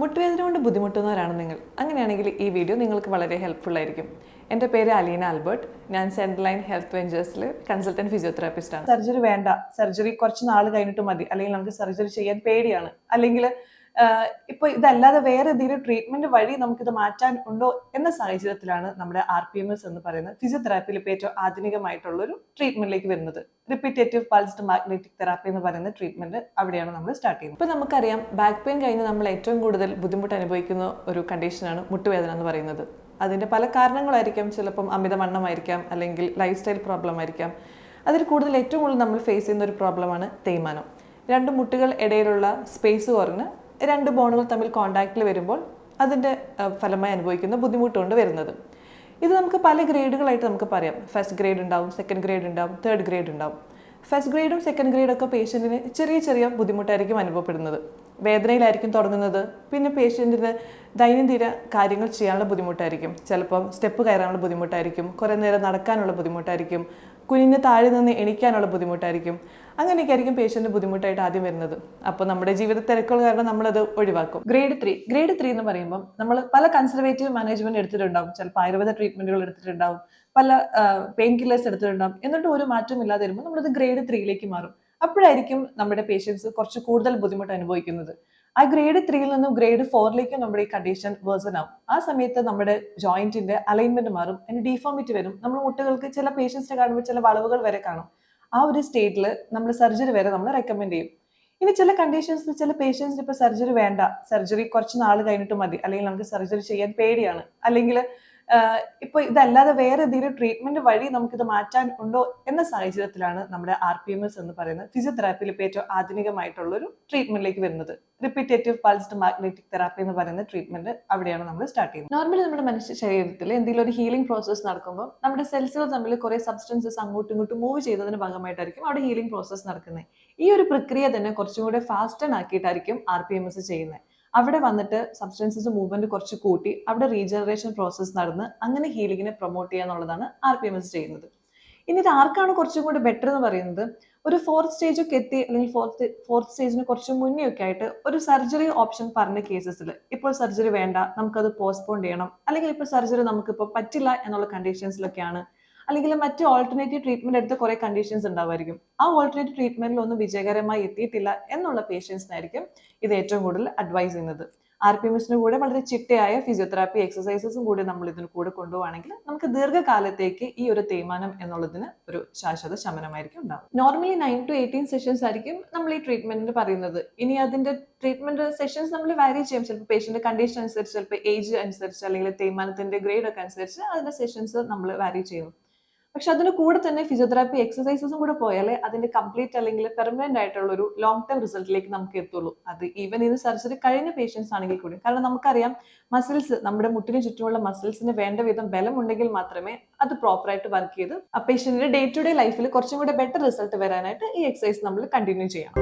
മുട്ടുവേദന കൊണ്ട് ബുദ്ധിമുട്ടുന്നവരാണ് നിങ്ങൾ. അങ്ങനെയാണെങ്കിൽ ഈ വീഡിയോ നിങ്ങൾക്ക് വളരെ ഹെൽപ്ഫുൾ ആയിരിക്കും. എന്റെ പേര് അലീന ആൽബർട്ട്. ഞാൻ സെൻട്രൽ ലൈൻ ഹെൽത്ത് വെഞ്ചേഴ്സിൽ കൺസൾട്ടന്റ് ഫിസിയോതെറാപ്പിസ്റ്റാണ് സർജറി വേണ്ട. സർജറി കുറച്ച് നാൾ കഴിഞ്ഞിട്ട് മതി. അല്ലെങ്കിൽ നമുക്ക് സർജറി ചെയ്യാൻ പേടിയാണ്. അല്ലെങ്കിൽ ഇപ്പൊ ഇതല്ലാതെ വേറെ എന്തെങ്കിലും ട്രീറ്റ്മെന്റ് വഴി നമുക്ക് ഇത് മാറ്റാൻ ഉണ്ടോ എന്ന സാഹചര്യത്തിലാണ് നമ്മുടെ ആർ പി എം എസ് എന്ന് പറയുന്നത് ഫിസിയോതെറാപ്പിയിൽ ഇപ്പോൾ ഏറ്റവും ആധുനികമായിട്ടുള്ള ഒരു ട്രീറ്റ്മെന്റിലേക്ക് വരുന്നത്. റിപ്പീറ്റേറ്റീവ് പൾസ്ഡ് മാഗ്നറ്റിക് തെറാപ്പി എന്ന് പറയുന്ന ട്രീറ്റ്മെന്റ് അവിടെയാണ് നമ്മൾ സ്റ്റാർട്ട് ചെയ്യുന്നത്. ഇപ്പൊ നമുക്കറിയാം ബാക്ക് പെയിൻ കഴിഞ്ഞ് നമ്മൾ ഏറ്റവും കൂടുതൽ ബുദ്ധിമുട്ട് അനുഭവിക്കുന്ന ഒരു കണ്ടീഷനാണ് മുട്ടുവേദന എന്ന് പറയുന്നത്. അതിന്റെ പല കാരണങ്ങളായിരിക്കാം. ചിലപ്പം അമിതവണ്ണമായിരിക്കാം അല്ലെങ്കിൽ ലൈഫ് സ്റ്റൈൽ പ്രോബ്ലം ആയിരിക്കാം. അതിൽ കൂടുതൽ ഏറ്റവും കൂടുതൽ നമ്മൾ ഫേസ് ചെയ്യുന്ന ഒരു പ്രോബ്ലമാണ് തേയ്മാനം. രണ്ട് മുട്ടുകൾ ഇടയിലുള്ള സ്പേസ് കുറഞ്ഞ് രണ്ട് ബോണുകൾ തമ്മിൽ കോണ്ടാക്റ്റിൽ വരുമ്പോൾ അതിന്റെ ഫലമായി അനുഭവിക്കുന്ന ബുദ്ധിമുട്ടുണ്ട് വരുന്നത്. ഇത് നമുക്ക് പല ഗ്രേഡുകളായിട്ട് നമുക്ക് പറയാം. ഫസ്റ്റ് ഗ്രേഡ് ഉണ്ടാവും സെക്കൻഡ് ഗ്രേഡ് ഉണ്ടാവും തേർഡ് ഗ്രേഡ് ഉണ്ടാവും. ഫസ്റ്റ് ഗ്രേഡും സെക്കൻഡ് ഗ്രേഡും ഒക്കെ പേഷ്യന്റിന് ചെറിയ ചെറിയ ബുദ്ധിമുട്ടായിരിക്കും അനുഭവപ്പെടുന്നത്. വേദനയിലായിരിക്കും തുടങ്ങുന്നത്. പിന്നെ പേഷ്യന്റിന് ദൈനംദിന കാര്യങ്ങൾ ചെയ്യാനുള്ള ബുദ്ധിമുട്ടായിരിക്കും. ചിലപ്പം സ്റ്റെപ്പ് കയറാനുള്ള ബുദ്ധിമുട്ടായിരിക്കും. കുറേ നേരം നടക്കാനുള്ള ബുദ്ധിമുട്ടായിരിക്കും. കുനിഞ്ഞ് താഴെ നിന്ന് എണിക്കാനുള്ള ബുദ്ധിമുട്ടായിരിക്കും. അങ്ങനെയൊക്കെ ആയിരിക്കും പേഷ്യന്റ് ബുദ്ധിമുട്ടായിട്ട് ആദ്യം വരുന്നത്. അപ്പോൾ നമ്മുടെ ജീവിത തിരക്കുകൾ കാരണം നമ്മളത് ഒഴിവാക്കും. ഗ്രേഡ് ത്രീ ഗ്രേഡ് ത്രീ എന്ന് പറയുമ്പോൾ നമ്മൾ പല കൺസർവേറ്റീവ് മാനേജ്മെന്റ് എടുത്തിട്ടുണ്ടാവും. ചിലപ്പോൾ ആയുർവേദ ട്രീറ്റ്മെന്റുകൾ എടുത്തിട്ടുണ്ടാവും. പല പെയിൻ കില്ലേഴ്സ് എടുത്തിട്ടുണ്ടാവും. എന്നിട്ട് ഒരു മാറ്റം ഇല്ലാതെ വരുമ്പോൾ നമ്മളത് ഗ്രേഡ് ത്രീയിലേക്ക് മാറും. അപ്പോഴായിരിക്കും നമ്മുടെ പേഷ്യൻസ് കുറച്ച് കൂടുതൽ ബുദ്ധിമുട്ട് അനുഭവിക്കുന്നത്. ആ ഗ്രേഡ് ത്രീയിൽ നിന്നും ഗ്രേഡ് ഫോറിലേക്ക് നമ്മുടെ ഈ കണ്ടീഷൻ വേഴ്സൺ ആവും. ആ സമയത്ത് നമ്മുടെ ജോയിന്റിന്റെ അലൈൻമെന്റ് മാറും അതിന് ഡീഫോമിറ്റി വരും. നമ്മൾ മുട്ടുകൾക്ക് ചില പേഷ്യൻസിനെ കാണുമ്പോൾ ചില വളവുകൾ വരെ കാണും. ആ ഒരു സ്റ്റേറ്റിൽ നമ്മൾ സർജറി വരെ നമ്മൾ റെക്കമെൻഡ് ചെയ്യും. ഇനി ചില കണ്ടീഷൻസ് ചില പേഷ്യൻസിന് ഇപ്പൊ സർജറി വേണ്ട. സർജറി കുറച്ച് നാൾ കഴിഞ്ഞിട്ട് മതി. അല്ലെങ്കിൽ നമുക്ക് സർജറി ചെയ്യാൻ പേടിയാണ്. അല്ലെങ്കിൽ ഇപ്പൊ ഇതല്ലാതെ വേറെ എന്തെങ്കിലും ട്രീറ്റ്മെന്റ് വഴി നമുക്ക് ഇത് മാറ്റാൻ ഉണ്ടോ എന്ന സാഹചര്യത്തിലാണ് നമ്മുടെ ആർ പി എം എസ് എന്ന് പറയുന്നത് ഫിസിയോതെറാപ്പിയിൽ ഇപ്പോൾ ഏറ്റവും ആധുനികമായിട്ടുള്ള ഒരു ട്രീറ്റ്മെന്റിലേക്ക് വരുന്നത്. റിപ്പീറ്റേറ്റീവ് പൾസ്ഡ് മാഗ്നറ്റിക് തെറാപ്പി എന്ന് പറയുന്ന ട്രീറ്റ്മെന്റ് അവിടെയാണ് നമ്മൾ സ്റ്റാർട്ട് ചെയ്യുന്നത്. നോർമലി നമ്മുടെ മനുഷ്യ ശരീരത്തിൽ എന്തെങ്കിലും ഒരു ഹീലിംഗ് പ്രോസസ്സ് നടക്കുമ്പോൾ നമ്മുടെ സെൽസുകൾ തമ്മിൽ കുറെ സബ്സ്റ്റൻസസ് അങ്ങോട്ടും ഇങ്ങോട്ടും മൂവ് ചെയ്തതിന് ഭാഗമായിട്ടായിരിക്കും അവിടെ ഹീലിംഗ് പ്രോസസ്സ് നടക്കുന്നത് ഈ ഒരു പ്രക്രിയ തന്നെ കുറച്ചും കൂടെ ഫാസ്റ്റൺ ആക്കിയിട്ടായിരിക്കും ആർ പി എം എസ് ചെയ്യുന്നത് അവിടെ വന്നിട്ട് സബ്സ്റ്റൻസസ് മൂവ്മെന്റ് കുറച്ച് കൂട്ടി അവിടെ റീജനറേഷൻ പ്രോസസ്സ് നടന്ന് അങ്ങനെ ഹീലിങ്ങിനെ പ്രൊമോട്ട് ചെയ്യുക എന്നുള്ളതാണ് ആർ പി എം എസ് ചെയ്യുന്നത്. ഇനി ഇത് ആർക്കാണ് കുറച്ചും കൂടി ബെറ്റർ എന്ന് പറയുന്നത്? ഒരു ഫോർത്ത് സ്റ്റേജൊക്കെ എത്തി അല്ലെങ്കിൽ ഫോർത്ത് ഫോർത്ത് സ്റ്റേജിന് കുറച്ച് മുന്നേ ഒക്കെ ആയിട്ട് ഒരു സർജറി ഓപ്ഷൻ പറഞ്ഞ കേസസിൽ ഇപ്പോൾ സർജറി വേണ്ട നമുക്കത് പോസ്റ്റ്പോൺ ചെയ്യണം അല്ലെങ്കിൽ ഇപ്പോൾ സർജറി നമുക്കിപ്പോൾ പറ്റില്ല എന്നുള്ള കണ്ടീഷൻസിലൊക്കെയാണ് അല്ലെങ്കിൽ മറ്റ് ഓൾട്ടർനേറ്റീവ് ട്രീറ്റ്മെന്റ് എടുത്ത കുറെ കണ്ടീഷൻസ് ഉണ്ടാവുമായിരിക്കും. ആ ഓൾട്ടർനേറ്റീവ് ട്രീറ്റ്മെന്റിൽ ഒന്നും വിജയകരമായി എത്തിയിട്ടില്ല എന്നുള്ള പേഷ്യൻസിനായിരിക്കും ഇത് ഏറ്റവും കൂടുതൽ അഡ്വൈസ് ചെയ്യുന്നത്. ആർ പി എം കൂടെ വളരെ ചിട്ടയായ ഫിസിയോതെറാപ്പി എക്സസൈസസും കൂടി നമ്മൾ ഇതിന് കൂടെ കൊണ്ടുപോവാണെങ്കിൽ നമുക്ക് ദീർഘകാലത്തേക്ക് ഈ ഒരു തേയ്മാനം എന്നുള്ളതിന് ഒരു ശാശ്വത ശമനമായിരിക്കും ഉണ്ടാവും normally nine to eighteen sessions ആയിരിക്കും നമ്മൾ ഈ ട്രീറ്റ്മെന്റിന് പറയുന്നത്. ഇനി അതിന്റെ ട്രീറ്റ്മെന്റ് സെഷൻസ് നമ്മൾ വാരി ചെയ്യും. ചിലപ്പോൾ പേഷ്യന്റ് കണ്ടീഷൻ അനുസരിച്ച് ചിലപ്പോൾ ഏജ് അനുസരിച്ച് അല്ലെങ്കിൽ തേയ്മാനത്തിന്റെ ഗ്രേഡ് ഒക്കെ അനുസരിച്ച് അതിന്റെ സെഷൻസ് നമ്മൾ വാരി ചെയ്യും പക്ഷെ അതിന് കൂടെ തന്നെ ഫിസിയോതെറാപ്പി എക്സസൈസസും കൂടെ പോയാലേ അതിന്റെ കംപ്ലീറ്റ് അല്ലെങ്കിൽ പെർമനന്റ് ആയിട്ടുള്ള ഒരു ലോങ് ടേം റിസൾട്ടിലേക്ക് നമുക്ക് എത്തുള്ളൂ. അത് ഈവൻ ഇത് സർജറി കഴിഞ്ഞ പേഷ്യൻസ് ആണെങ്കിൽ കൂടി കാരണം നമുക്കറിയാം മസിൽസ് നമ്മുടെ മുട്ടിന് ചുറ്റുമുള്ള മസിൽസിന് വേണ്ട വിധം ബലം ഉണ്ടെങ്കിൽ മാത്രമേ അത് പ്രോപ്പറായിട്ട് വർക്ക് ചെയ്ത് ആ പേഷ്യന്റിന്റെ ഡേ ടു ഡേ ലൈഫിൽ കുറച്ചും കൂടെ ബെറ്റർ റിസൾട്ട് വരാനായിട്ട് ഈ എക്സസൈസ് നമ്മൾ കണ്ടിന്യൂ ചെയ്യണം